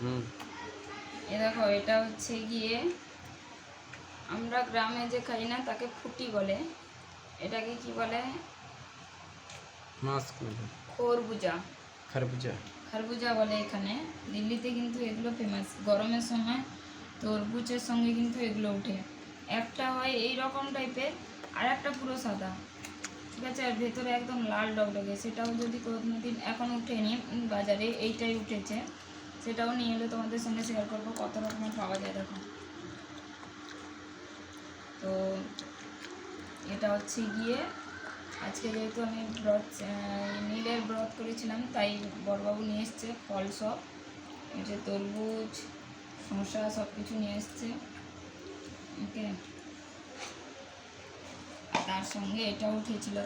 হুম। এ দেখো এটা হচ্ছে গিয়ে আমরা গ্রামে যে খাই না তাকে ফুটি বলে। এটাকে কি বলে? খরবুজা। খরবুজা। খরবুজা বলে এখানে। দিল্লিতে কিন্তু এগুলো ফেমাস গরমের সময় তরমুজের সঙ্গে কিন্তু এগুলো ওঠে। একটা হয় এই রকম টাইপের আর একটা পুরো সাদা। ঠিক আছে আর ভেতরে একদম লাল ডগডগে। সেটাও যদি কোনোদিন এখন উঠেনি বাজারে এইটাই উঠেছে। সেটাও নিয়ে এলে তোমাদের সঙ্গে শেয়ার করব কত রকমের পাওয়া যায় দেখো। তো এটা হচ্ছে গিয়ে, আজকে যেহেতু আমি ব্রত নীলের ব্রত করেছিলাম, তাই বড়বাবু নিয়ে এসছে ফল সব। যে তরমুজ, শসা সব কিছু নিয়ে এসছে। ওকে তার সঙ্গে এটাও উঠেছিল।